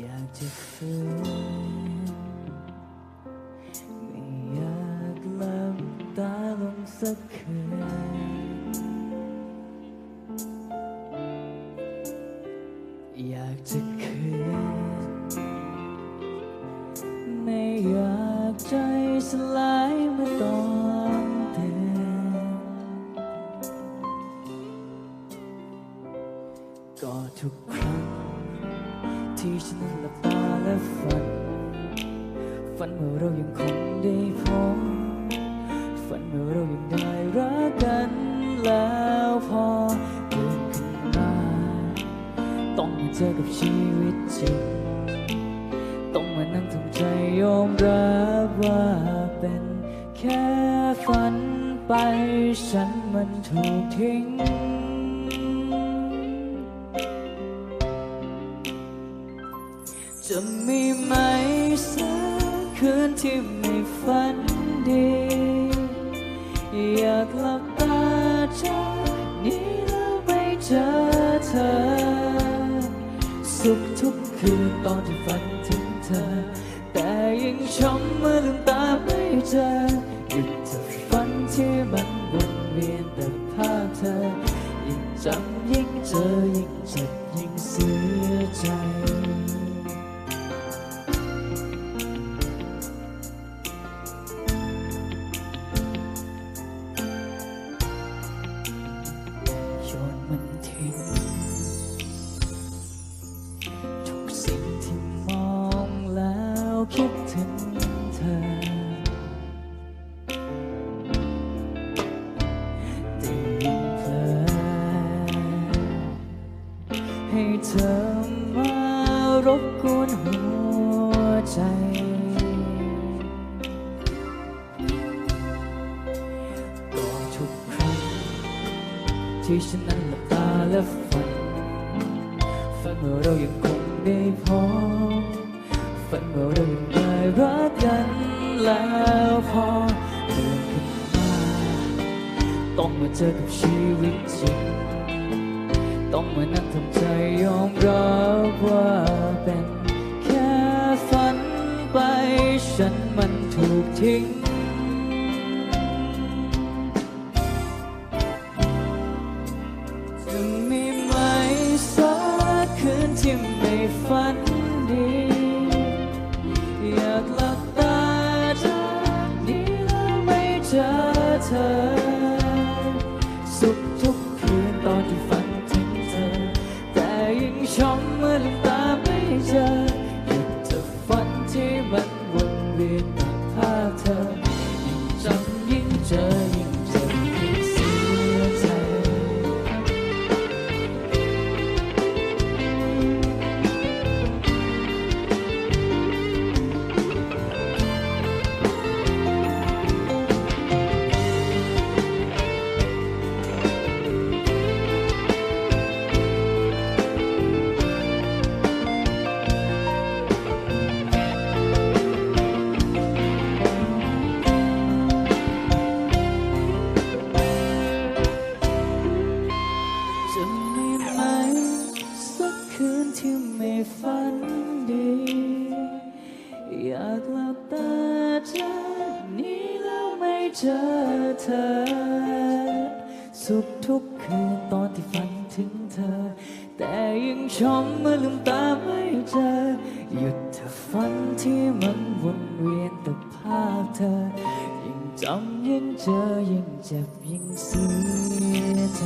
อยากจะฝืนไม่อยากหลับตาลงสักคืนอยากจะคืนไม่อยากใจสลายเมื่อตอนตื่นก็ทุกครั้ง ที่ฉันหลับตาและฝัน ฝันว่าเรายังคงได้พบฝันว่าเรายังได้รักกันแล้วพอตื่นขึ้นมาต้องมาเจอกับชีวิตจริง ต้องมานั่งทำใจยอมรับว่าเป็นแค่ฝันไปฉันมันถูกทิ้ง จะมีไหมสักคืนที่ไม่ฝันดี อยากหลับตาจากนี้แล้วไม่เจอเธอ สุขทุกคืนตอนที่ฝันถึงเธอ แต่ยังช้ำเมื่อลืมตาไม่เจอหยุดเธอฝันที่มันวนเวียนแต่ภาพเธอ ยิ่งจำยิ่งเจอยิ่งเจ็บยิ่งเสียใจ ยนมันทิ้งทุกสิ่งที่มองแล้วคิดถึงเธอแต่ยิ่งเพลอให้เธอมารบกวนหัวใจ ที่ฉันนั้นหลับตาและฝัน ฝันว่าเรายังคงได้พบฝันว่าเรายังได้รักกันแล้วพอเดินขึ้นมาต้องมาเจอกับชีวิตจริง ต้องมานั่งทำใจยอมรับว่าเป็นแค่ฝันไปฉันมันถูกทิ้ง ฝันดี อยากหลับตาจากนี้แล้วไม่เจอเธอ สุขทุกคืนตอนที่ฝันถึงเธอ แต่ยังช้ำเมื่อลืมตาไม่เจอหยุดเธอฝันที่มันวนเวียนแต่ภาพเธอ ยิ่งจำยิ่งเจอยิ่ง เจอเธอ สุขทุกคืนตอนที่ฝันถึงเธอ แต่ยังช้ำเมื่อลืมตาไม่เจอ หยุดเธอฝันที่มันวนเวียนแต่ภาพเธอ ยิ่งจำยิ่งเจอยิ่งเจ็บยิ่งเสียใจ